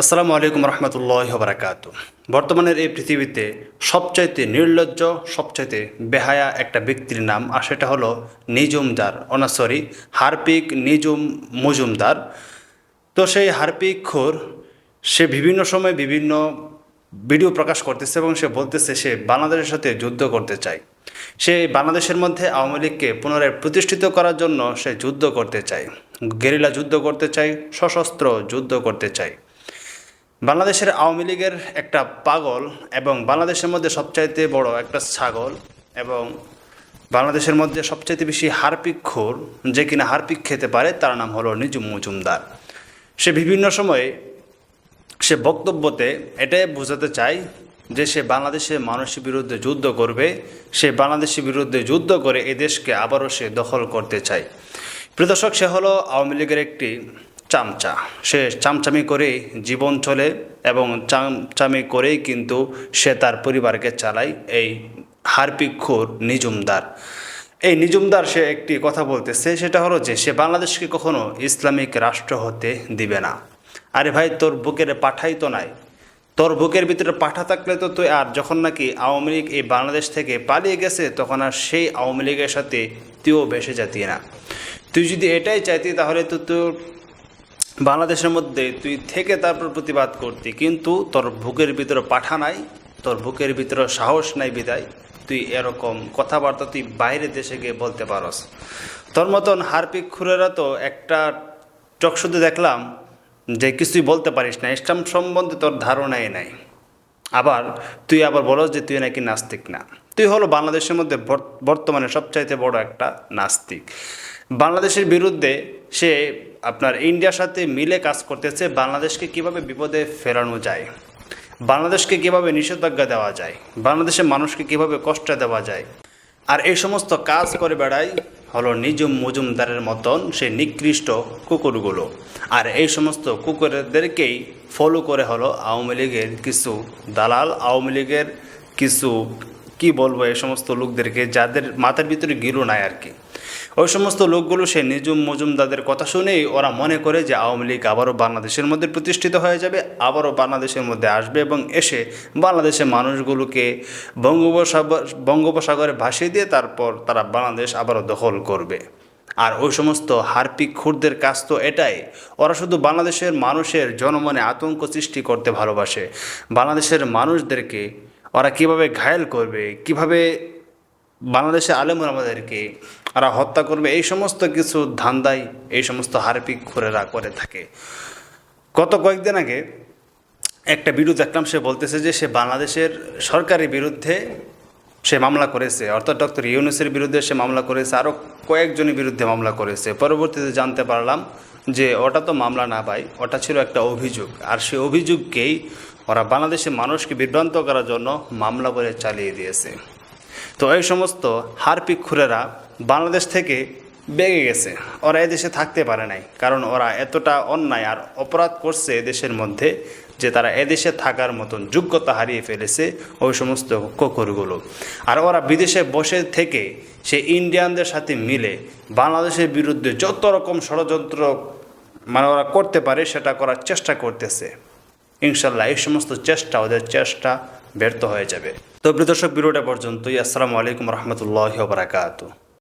আসসালামু আলাইকুম রহমতুল্লাহ বারাকাত বর্তমানের এই পৃথিবীতে সবচাইতে নির্লজ্জ, সবচাইতে বেহায়া একটা ব্যক্তির নাম, আর সেটা হলো নিজুমদার অনা সরি হারপিক নিজুম মজুমদার তো সেই হারপিক খোর, সে বিভিন্ন সময় বিভিন্ন ভিডিও প্রকাশ করতেছে এবং সে বলতেছে সে বাংলাদেশের সাথে যুদ্ধ করতে চায়। সে বাংলাদেশের মধ্যে আওয়ামী লীগকে পুনরায় প্রতিষ্ঠিত করার জন্য সে যুদ্ধ করতে চায়। গেরিলা যুদ্ধ করতে চায়, সশস্ত্র যুদ্ধ করতে চায়। বাংলাদেশের আওয়ামী লীগের একটা পাগল এবং বাংলাদেশের মধ্যে সবচাইতে বড় একটা ছাগল এবং বাংলাদেশের মধ্যে সবচাইতে বেশি হারপিক খোর যে কিনা হারপিক খেতে পারে তার নাম হলো নিজুম মজুমদার। সে বিভিন্ন সময়ে সে বক্তব্যতে এটাই বোঝাতে চায় যে সে বাংলাদেশের মানুষের বিরুদ্ধে যুদ্ধ করবে, সে বাংলাদেশের বিরুদ্ধে যুদ্ধ করে এই দেশকে আবারও সে দখল করতে চায়। প্রদর্শক সে হলো আওয়ামী লীগের একটি চামচা। সে চামচামি করেই জীবন চলে এবং চামচামি করেই কিন্তু সে তার পরিবারকে চালায় এই হারপিক্ষুর নিজুমদার এই নিজুমদার সে একটি কথা বলতেছে, সেটা হলো যে সে বাংলাদেশকে কখনো ইসলামিক রাষ্ট্র হতে দিবে না। আরে ভাই, তোর বুকের পাঠাই তো নাই। তোর বুকের ভিতরে পাঠা থাকলে তো তুই আর যখন নাকি আওয়ামী লীগ এই বাংলাদেশ থেকে পালিয়ে গেছে, তখন আর সেই আওয়ামী লীগের সাথে তুইও বেসে যাতি না। তুই যদি এটাই চাইতি, তাহলে তো তোর বাংলাদেশের মধ্যে তুই থেকে তারপর প্রতিবাদ করতি, কিন্তু তোর বুকের ভিতরে পাঠা নাই, তোর বুকের ভিতরে সাহস নাই বিদায়। তুই এরকম কথাবার্তা তুই বাইরে দেশে গিয়ে বলতে পারস। তোর মতন হারপিক খুরেরা তো একটা চকশুদ্ধ দেখলাম যে কিছুই বলতে পারিস না, ইসলাম সম্বন্ধে তোর ধারণাই নাই। আবার তুই আবার বলস যে তুই নাকি নাস্তিক না। তুই হলো বাংলাদেশের মধ্যে বর- বর্তমানে সবচাইতে বড় একটা নাস্তিক। বাংলাদেশের বিরুদ্ধে সে আপনার ইন্ডিয়ার সাথে মিলে কাজ করতেছে, বাংলাদেশকে কীভাবে বিপদে ফেরানো যায়? বাংলাদেশকে কীভাবে নিষেধাজ্ঞা দেওয়া যায়? বাংলাদেশের মানুষকে কীভাবে কষ্ট দেওয়া যায়? আর এই সমস্ত কাজ করে বেড়ায় হলো নিজুম মজুমদারের মতন সে নিকৃষ্ট কুকুরগুলো। আর এই সমস্ত কুকুরদেরকেই ফলো করে হলো আওয়ামী লীগের কিছু দালাল, আওয়ামী লীগের কিছু, কি বলব, এই সমস্ত লোকদেরকে যাদের মাথার ভিতরে গিরু নাই আর কি। ওই সমস্ত লোকগুলো সে নিজুম মজুমদাদের কথা শুনেই ওরা মনে করে যে আওয়ামী লীগ আবারও বাংলাদেশের মধ্যে প্রতিষ্ঠিত হয়ে যাবে, আবারও বাংলাদেশের মধ্যে আসবে এবং এসে বাংলাদেশের মানুষগুলোকে বঙ্গোপসাগর বঙ্গোপসাগরে ভাসিয়ে দিয়ে তারপর তারা বাংলাদেশ আবারও দখল করবে। আর ওই সমস্ত হারপিক খুরদের কাজ তো এটাই, ওরা শুধু বাংলাদেশের মানুষের জনমনে আতঙ্ক সৃষ্টি করতে ভালোবাসে। বাংলাদেশের মানুষদেরকে ওরা কীভাবে ঘায়েল করবে, কীভাবে বাংলাদেশে আলেমুর আমাদেরকে ওরা হত্যা করবে, এই সমস্ত কিছু ধান্দাই এই সমস্ত হারপিক খুরেরা করে থাকে। গত কয়েকদিন আগে একটা ভিডিও দেখলাম সে বলতেছে যে সে বাংলাদেশের সরকারের বিরুদ্ধে সে মামলা করেছে। অর্থাৎ ডক্টর ইউনুসের বিরুদ্ধে সে মামলা করেছে আরও কয়েকজনের বিরুদ্ধে মামলা করেছে। পরবর্তীতে জানতে পারলাম যে ওটা তো মামলা না ভাই, ওটা ছিল একটা অভিযোগ। আর সেই অভিযোগকেই ওরা বাংলাদেশের মানুষকে বিভ্রান্ত করার জন্য মামলা করে চালিয়ে দিয়েছে। তো এই সমস্ত হারপিক খুরেরা বাংলাদেশ থেকে বেগে গেছে। ওরা এদেশে থাকতে পারে নাই, কারণ ওরা এতটা অন্যায় আর অপরাধ করছে এদেশের মধ্যে যে তারা এদেশে থাকার মতন যোগ্যতা হারিয়ে ফেলেছে ওই সমস্ত কুকুরগুলো। আর ওরা বিদেশে বসে থেকে সে ইন্ডিয়ানদের সাথে মিলে বাংলাদেশের বিরুদ্ধে যত রকম ষড়যন্ত্র মানে ওরা করতে পারে সেটা করার চেষ্টা করতেছে। ইনশাল্লাহ এই সমস্ত চেষ্টা, ওদের চেষ্টা ব্যর্থ হয়ে যাবে। তো দর্শক, ভিডিওটা পর্যন্তই। আসসালামু আলাইকুম রহমতুল্লাহ বারাকাতু